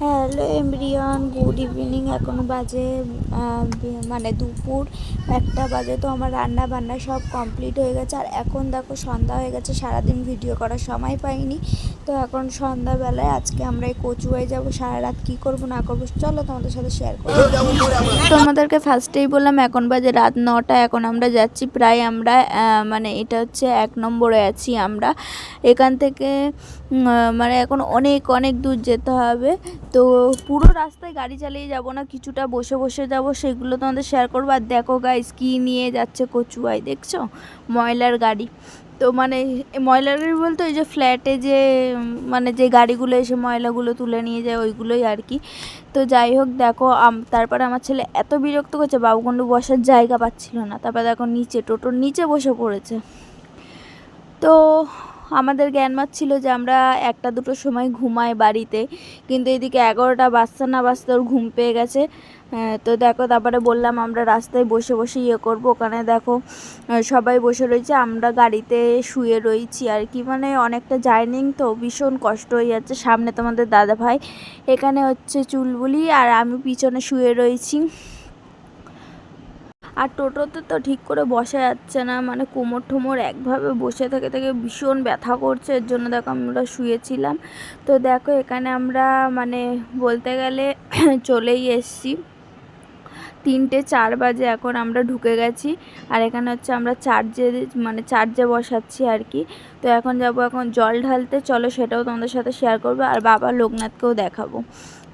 Hello এমরিয়ন good evening এখন বাজে মানে দুপুর একটা বাজে, তো আমার রান্না বান্না সব কমপ্লিট হয়ে গেছে। আর এখন দেখো সন্ধ্যা হয়ে গেছে, সারাদিন ভিডিও করার সময় পাইনি। তো এখন সন্ধ্যাবেলায় আজকে আমরা এই কচুয়ায় যাব। সারা রাত কী করব না করব, চলো তোমাদের সাথে শেয়ার করব তোমাদেরকে ফার্স্টেই বললাম, এখন বাজে রাত নটা, এখন আমরা যাচ্ছি। প্রায় আমরা মানে এটা হচ্ছে এক নম্বরে আছি আমরা। এখান থেকে মানে এখন অনেক অনেক দূর যেতে হবে। তো পুরো রাস্তায় গাড়ি চালিয়ে যাব না, কিছুটা বসে বসে যাব, সেগুলো তোমাদের শেয়ার করব। আর দেখো গাইস কি নিয়ে যাচ্ছে কচুয়ায়, দেখছ? ময়লার গাড়ি। তো মানে ময়লার গাড়ি বলতে ওই যে ফ্ল্যাটে যে মানে যে গাড়িগুলো এসে ময়লাগুলো তুলে নিয়ে যায়, ওইগুলোই আর কি। তো যাই হোক, দেখো তারপরে আমার ছেলে এত বিরক্ত করছে বাবুগন্ডু বসার জায়গা পাচ্ছিল না। তারপর দেখো নিচে, টোটোর নিচে বসে পড়েছে। তো আমাদের জ্ঞান মারছিল যে আমরা একটা দুটো সময় ঘুমাই বাড়িতে। কিন্তু এদিকে এগারোটা বাজতে না বাজতে ওর ঘুম পেয়ে গেছে। তো দেখো, তারপরে বললাম আমরা রাস্তায় বসে বসে ইয়ে করব। ওখানে দেখো সবাই বসে রয়েছে। আমরা গাড়িতে শুয়ে রয়েছি আর কি। মানে অনেকটা জার্নিং তো, ভীষণ কষ্ট হয়ে যাচ্ছে। সামনে তোমাদের দাদা ভাই এখানে হচ্ছে চুলবুলি আর আমি পিছনে শুয়ে রয়েছি। আর টোটোতে তো ঠিক করে বসা যাচ্ছে না মানে কোমর ঠোমর একভাবে বসে থেকে থেকে ভীষণ ব্যথা করছে, এর জন্য দেখো আমরা শুয়েছিলাম। তো দেখো এখানে আমরা মানে বলতে গেলে চলেই এসছি। তিনটে চার বাজে এখন আমরা ঢুকে গেছি, আর এখানে হচ্ছে আমরা চার্জে মানে চার্জে বসাচ্ছি আর কি। তো এখন যাব এখন জল ঢালতে, চলো সেটাও তোমাদের সাথে শেয়ার করব, আর বাবা লোকনাথকেও দেখাবো।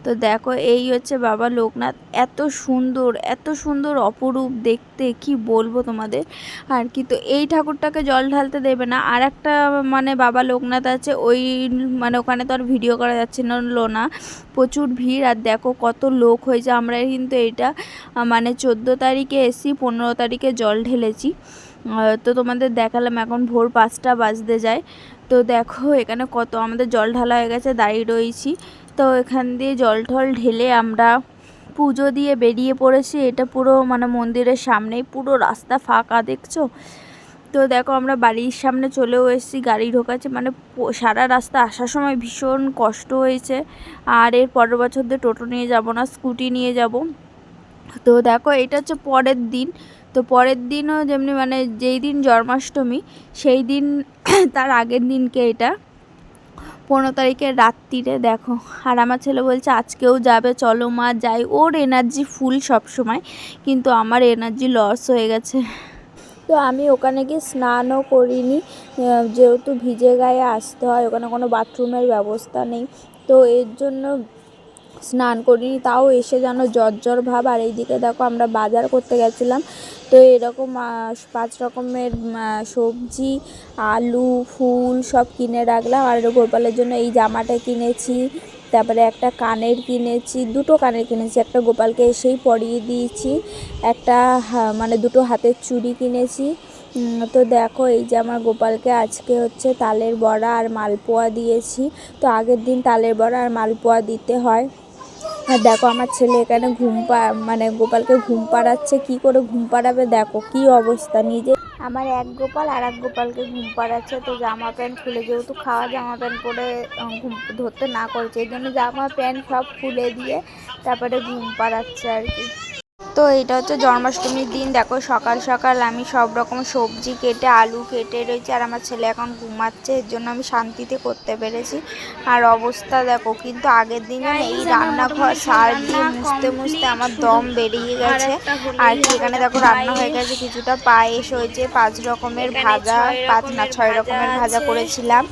তো দেখো, এই হচ্ছে বাবা লোকনাথ। এত সুন্দর এত সুন্দর অপরূপ দেখতে, কি বলব তোমাদের? আর কি তো এই ঠাকুরটাকে জল ঢালতে দেবে না। আর একটা মানে বাবা লোকনাথ আছে, ওই মানে ওখানে তো আর ভিডিও করা যাচ্ছে না না প্রচুর ভিড়, আর দেখো কত লোক হয়েছে। আমরা কিন্তু এটা মানে চোদ্দ তারিখে এসি পনেরো তারিখে জল ঢেলেছি। তো তোমাদের দেখালাম, এখন ভোর পাঁচটা বাজতে যায়। তো দেখো, এখানে কত আমাদের জল ঢালা হয়ে গেছে, দাঁড়িয়ে রয়েছি। তো এখান দিয়ে জল ঠল ঢেলে আমরা পুজো দিয়ে বেরিয়ে পড়েছি। এটা পুরো মানে মন্দিরের সামনেই, পুরো রাস্তা ফাঁকা, দেখছ? তো দেখো, আমরা বাড়ির সামনে চলেও এসেছি, গাড়ি ঢোকাচ্ছে। মানে সারা রাস্তা আসার সময় ভীষণ কষ্ট হয়েছে। আর এর পরের বছর দিয়ে টোটো নিয়ে যাব না, স্কুটি নিয়ে যাব। তো দেখো, এটা হচ্ছে পরের দিন। তো পরের দিনও যেমনি মানে যেই দিন জন্মাষ্টমী, সেই দিন, তার আগের দিনকে এটা পনেরো তারিখে রাত্রিরে দেখো। আর আমার ছেলে বলছে, আজকেও যাবে, চলো মা, যাই। ওর এনার্জি ফুল সব সময় কিন্তু আমার এনার্জি লস হয়ে গেছে। তো আমি ওখানে গিয়ে স্নানও করিনি। যেহেতু ভিজে গায়ে আসতে হয়, ওখানে কোনো বাথরুমের ব্যবস্থা নেই। তো এর জন্য স্নান করিনি, তাও এসে যেন জ্বর ভাব। আর এইদিকে দেখো আমরা বাজার করতে গেছিলাম। তো এরকম পাঁচ রকমের সবজি, আলু, ফুল সব কিনে রাখলাম। আর গোপালের জন্য এই জামাটা কিনেছি, তারপরে একটা কানের কিনেছি, দুটো কানের কিনেছি। একটা গোপালকে এসেই পরিয়ে দিয়েছি। একটা মানে দুটো হাতের চুড়ি কিনেছি। তো দেখো এই যে আমার গোপালকে আজকে হচ্ছে তালের বড়া আর মালপোয়া দিয়েছি। তো আগের দিন তালের বড়া আর মালপোয়া দিতে হয়। আর দেখো আমার ছেলে এখানে ঘুম পা মানে গোপালকে ঘুম পাড়াচ্ছে, কি করে ঘুম পাড়াবে দেখো কি অবস্থা। নিজে আমার এক গোপাল আর এক গোপালকে ঘুম পাড়াচ্ছে, তো জামা প্যান্ট খুলে যেহেতু খাওয়া জামা প্যান্ট পরে ঘুম ধরতে না করছে, এই জন্য জামা প্যান্ট সব খুলে দিয়ে তারপরে ঘুম পাড়াচ্ছে আর কি। তো এটা হচ্ছে জন্মাষ্টমীর দিন। দেখো সকাল সকাল আমি সব রকম সবজি কেটে, আলু কেটে রয়েছি, আর আমার ছেলে এখন ঘুমাচ্ছে, এর জন্য আমি শান্তিতে করতে পেরেছি। আর অবস্থা দেখো, কিন্তু আগের দিন এই রান্নাঘর সার দিয়ে মুছতে মুছতে আমার দম বেরিয়ে গেছে। আর এখানে দেখো রান্না হয়ে গেছে, কিছুটা পায়েস হয়েছে, পাঁচ রকমের ভাজা, পাঁচ না, ছয় রকমের ভাজা করেছিলাম।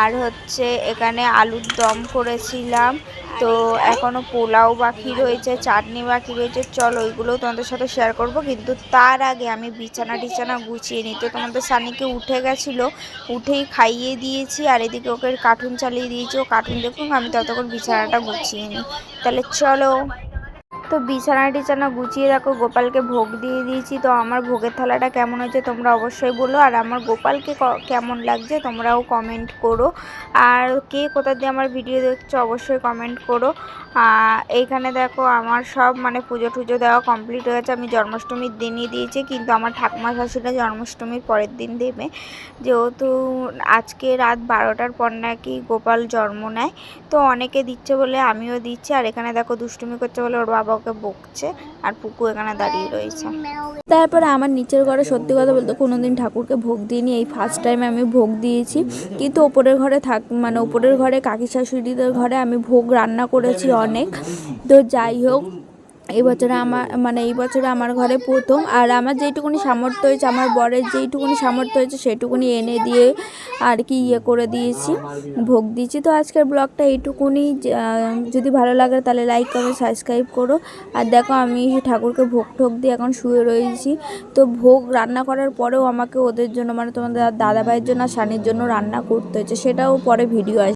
আর হচ্ছে এখানে আলুর দম করেছিলাম তো এখনও পোলাও বাকি রয়েছে, চাটনি বাকি রয়েছে। চলো ওইগুলোও তোমাদের সাথে শেয়ার করব। কিন্তু তার আগে আমি বিছানা টিছানা গুছিয়ে নিই। তো তোমাদের সানিকে উঠে গেছিল, উঠেই খাইয়ে দিয়েছি আর এদিকে ওকে কার্টুন চালিয়ে দিয়েছি। ও কার্টুন দেখুন আমি ততক্ষণ বিছানাটা গুছিয়ে নিই। তাহলে চলো। তো তো বিছানা টিছানা গুছিয়ে রাখো, গোপালকে ভোগ দিয়ে দিয়েছি। তো আমার ভোগের থালাটা কেমন হয়েছে তোমরা অবশ্যই বলো। আর আমার গোপালকে কেমন লাগছে তোমরাও কমেন্ট করো। আর কে কোথা দিয়ে আমার ভিডিও দেখছ অবশ্যই কমেন্ট করো। এইখানে দেখো আমার সব মানে পুজো টুজো দেওয়া কমপ্লিট হয়েছে আমি জন্মাষ্টমীর দিনই দিয়েছি, কিন্তু আমার ঠাকুমা শাশুড়িরা জন্মাষ্টমীর পরের দিন দেবে। যেহেতু আজকে রাত বারোটার পর নাকি গোপাল জন্ম নেয়, তো অনেকে দিচ্ছে বলে আমিও দিচ্ছি। আর এখানে দেখো দুষ্টুমি করছে বলে ওর বাবা ওকে বকছে আর পুকু এখানে দাঁড়িয়ে রয়েছে। তারপরে আমার নিচের ঘরে সত্যি কথা বলতে কোনোদিন ঠাকুরকে ভোগ দিইনি, এই ফার্স্ট টাইম আমি ভোগ দিয়েছি। কিন্তু ওপরের ঘরে থাক মানে ওপরের ঘরে কাকি শাশুড়িদের ঘরে আমি ভোগ রান্না করেছি অনেক। তো যাই হোক এই বছরে আমার মানে এই বছরে আমার ঘরে প্রথম, আর আমার যেইটুকুনি সামর্থ্য হয়েছে, আমার বরের যেইটুকুনি সামর্থ্য হয়েছে, সেটুকুনি এনে দিয়ে আর কি ইয়ে করে দিয়েছি, ভোগ দিয়েছি। তো আজকের ব্লগটা এইটুকুনি যদি ভালো লাগে তাহলে লাইক কমেন্ট সাবস্ক্রাইব করো, আর দেখো আমি ঠাকুরকে ভোগ ঠোক দিয়ে এখন শুয়ে রয়েছি। তো ভোগ রান্না করার পরেও আমাকে ওদের জন্য মানে তোমাদের দাদা ভাইয়ের জন্য আর সানির জন্য রান্না করতে হয়েছে, সেটাও পরে ভিডিও আসবে।